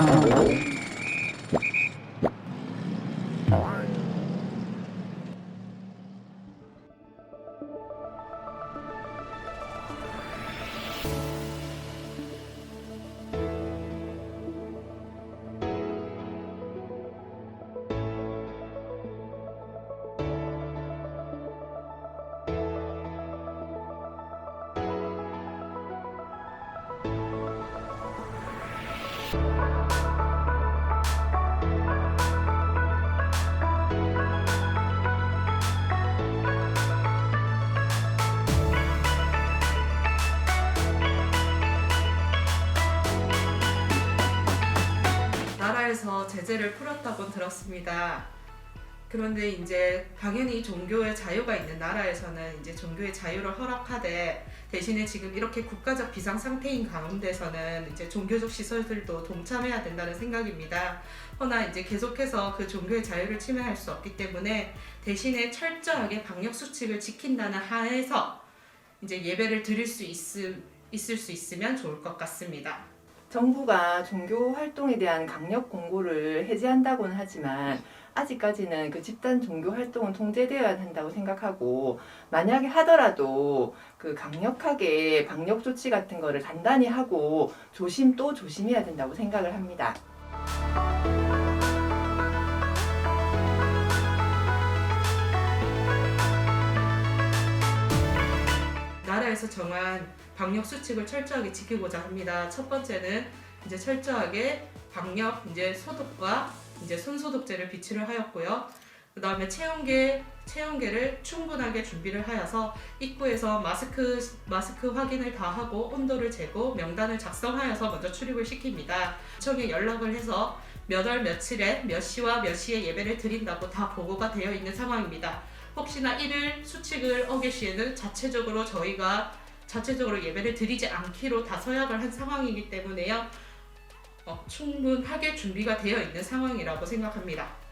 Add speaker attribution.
Speaker 1: Oh. 나라에서 제재를 풀었다고 들었습니다. 그런데 이제 당연히 종교의 자유가 있는 나라에서는 이제 종교의 자유를 허락하되 대신에 지금 이렇게 국가적 비상 상태인 가운데서는 이제 종교적 시설들도 동참해야 된다는 생각입니다. 허나 이제 계속해서 그 종교의 자유를 침해할 수 없기 때문에 대신에 철저하게 방역 수칙을 지킨다는 하에서 이제 예배를 드릴 수 있을, 있을 수 있으면 좋을 것 같습니다.
Speaker 2: 정부가 종교 활동에 대한 강력 공고를 해제한다고는 하지만 아직까지는 그 집단 종교 활동은 통제되어야 한다고 생각하고 만약에 하더라도 그 강력하게 방역 조치 같은 거를 단단히 하고 조심 또 조심해야 된다고 생각을 합니다.
Speaker 1: 나라에서 정한 방역 수칙을 철저하게 지키고자 합니다. 첫 번째는 이제 철저하게 방역 이제 소독과 이제 손소독제를 비치를 하였고요. 그 다음에 체온계 체온계를 충분하게 준비를 하여서 입구에서 마스크 마스크 확인을 다 하고 온도를 재고 명단을 작성하여서 먼저 출입을 시킵니다. 구청에 연락을 해서 몇 월 며칠에 몇 시와 몇 시에 예배를 드린다고 다 보고가 되어 있는 상황입니다. 혹시나 이를 수칙을 어길 시에는 자체적으로 저희가 자체적으로 예배를 드리지 않기로 다 서약을 한 상황이기 때문에요. 어, 충분하게 준비가 되어 있는 상황이라고 생각합니다.